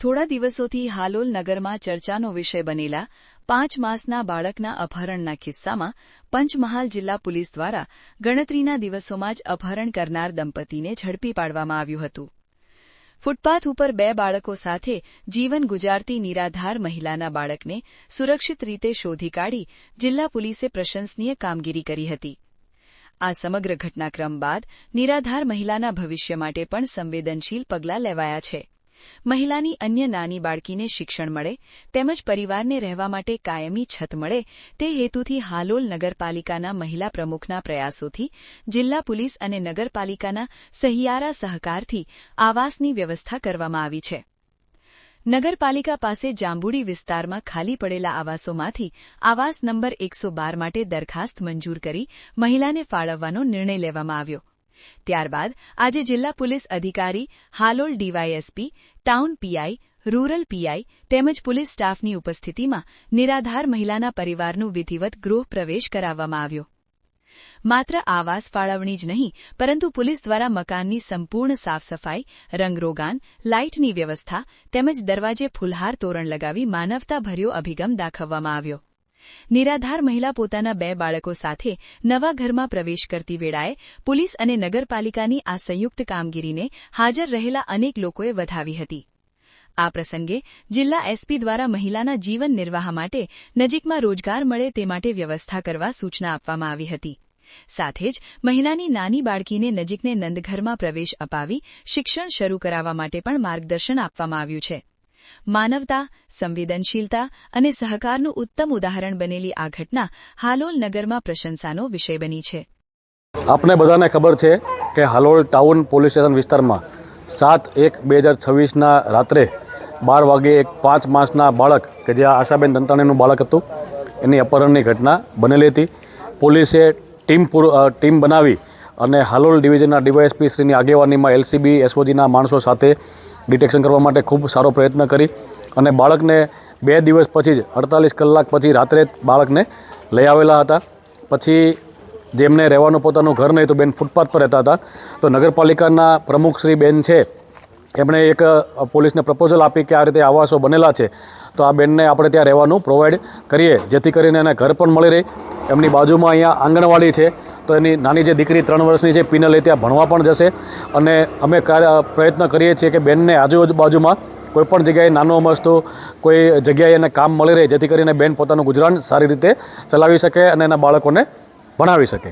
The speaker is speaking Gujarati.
થોડા દિવસોથી હાલોલ નગરમાં ચર્ચાનો વિષય બનેલા પાંચ માસના બાળકના અપહરણના કિસ્સામાં પંચમહાલ જિલ્લા પોલીસ દ્વારા ગણતરીના દિવસોમાં જ અપહરણ કરનાર દંપતીને ઝડપી પાડવામાં આવ્યું હતું. ફૂટપાથ ઉપર બે બાળકો સાથે જીવન ગુજારતી નિરાધાર મહિલાના બાળકને સુરક્ષિત રીતે શોધી કાઢી જિલ્લા પોલીસે પ્રશંસનીય કામગીરી કરી હતી. આ સમગ્ર ઘટનાક્રમ બાદ નિરાધાર મહિલાના ભવિષ્ય માટે પણ સંવેદનશીલ પગલાં લેવાયા છે. મહિલાની અન્ય નાની બાળકીને શિક્ષણ મળે, તેમજ પરિવારને રહેવા માટે કાયમી છત મળે, તે હેતુથી હાલોલ નગરપાલિકાના મહિલા પ્રમુખના પ્રયાસોથી જિલ્લા પોલીસ અને નગરપાલિકાના સહિયારા સહકારથી આવાસની વ્યવસ્થા કરવામાં આવી છે. નગરપાલિકા પાસે જાંબુડી વિસ્તારમાં ખાલી પડેલા આવાસોમાંથી આવાસ નંબર એકસો બાર માટે દરખાસ્ત મંજૂર કરી મહિલાને ફાળવવાનો નિર્ણય લેવામાં આવ્યો. ત્યારબાદ આજે જિલ્લા પોલીસ અધિકારી Halol DYSP, town PI, rural PI તેમજ પોલીસ સ્ટાફની ઉપસ્થિતિમાં નિરાધાર મહિલાના પરિવારનું વિધિવત ગૃહ પ્રવેશ કરાવવામાં આવ્યો. માત્ર આવાસ ફાળવણી જ નહીં, પરંતુ પોલીસ દ્વારા મકાનની સંપૂર્ણ સાફસફાઈ, રંગરોગાન, લાઇટની વ્યવસ્થા તેમજ દરવાજે ફુલહાર તોરણ લગાવી માનવતાભર્યો અભિગમ દાખવવામાં આવ્યો. નિરાધાર મહિલા પોતાના બે બાળકો સાથે નવા ઘરમાં પ્રવેશ કરતી વેળાએ પોલીસ અને નગરપાલિકાની આ સંયુક્ત કામગીરીને હાજર રહેલા અનેક લોકોએ વધાવી હતી. આ પ્રસંગે જિલ્લા એસપી દ્વારા મહિલાના જીવન નિર્વાહ માટે નજીકમાં રોજગાર મળે તે માટે વ્યવસ્થા કરવા સૂચના આપવામાં આવી હતી. સાથે જ મહિલાની નાની બાળકીને નજીકને નંદઘરમાં પ્રવેશ અપાવી શિક્ષણ શરૂ કરાવવા માટે પણ માર્ગદર્શન આપવામાં આવ્યું છે. માનવતા, સંવેદનશીલતા અને સહકારનું ઉત્તમ ઉદાહરણ બનેલી આ ઘટના હાલોલ નગરમાં પ્રશંસાનો વિષય બની છે. આપણે બધાને ખબર છે કે હાલોલ ટાઉન પોલીસ સ્ટેશન વિસ્તારમાં સાત એક બે હજાર છવ્વીસના રાત્રે બાર વાગે એક પાંચ માસના બાળક કે જે આશાબેન દંતાણીનું બાળક હતું, એની અપહરણની ઘટના બનેલી હતી. પોલીસે ટીમ ટીમ બનાવી અને હાલોલ ડિવિઝનના ડીવાયએસપી શ્રીની આગેવાનીમાં એલસીબી, એસઓજીના માણસો સાથે ડિટેક્શન કરવા માટે ખૂબ સારો પ્રયત્ન કરી અને બાળકને બે દિવસ પછી જ અડતાલીસ કલાક પછી રાત્રે બાળકને લઈ આવેલા હતા. પછી જેમને રહેવાનું પોતાનું ઘર નહીં તો બેન ફૂટપાથ પર રહેતા હતા. તો નગરપાલિકાના પ્રમુખ શ્રી બેન છે, એમણે એક પોલીસને પ્રપોઝલ આપી કે આ રીતે આવાસો બનેલા છે. તો આ બેનને આપણે ત્યાં રહેવાનું પ્રોવાઈડ કરીએ, જેથી કરીને એને ઘર પણ મળી રહે. એમની બાજુમાં અહીંયા આંગણવાડી છે. તો એની નાની જે દીકરી ત્રણ વર્ષની છે પીનલ એ ત્યાં ભણવા પણ જશે. અને અમે પ્રયત્ન કરીએ છીએ કે બેનને આજુબાજુમાં કોઈ પણ જગ્યાએ નાનો મસ્તો કોઈ જગ્યાએ એને કામ મળી રહે, જેથી કરીને બેન પોતાનું ગુજરાન સારી રીતે ચલાવી શકે અને એના બાળકોને ભણાવી શકે.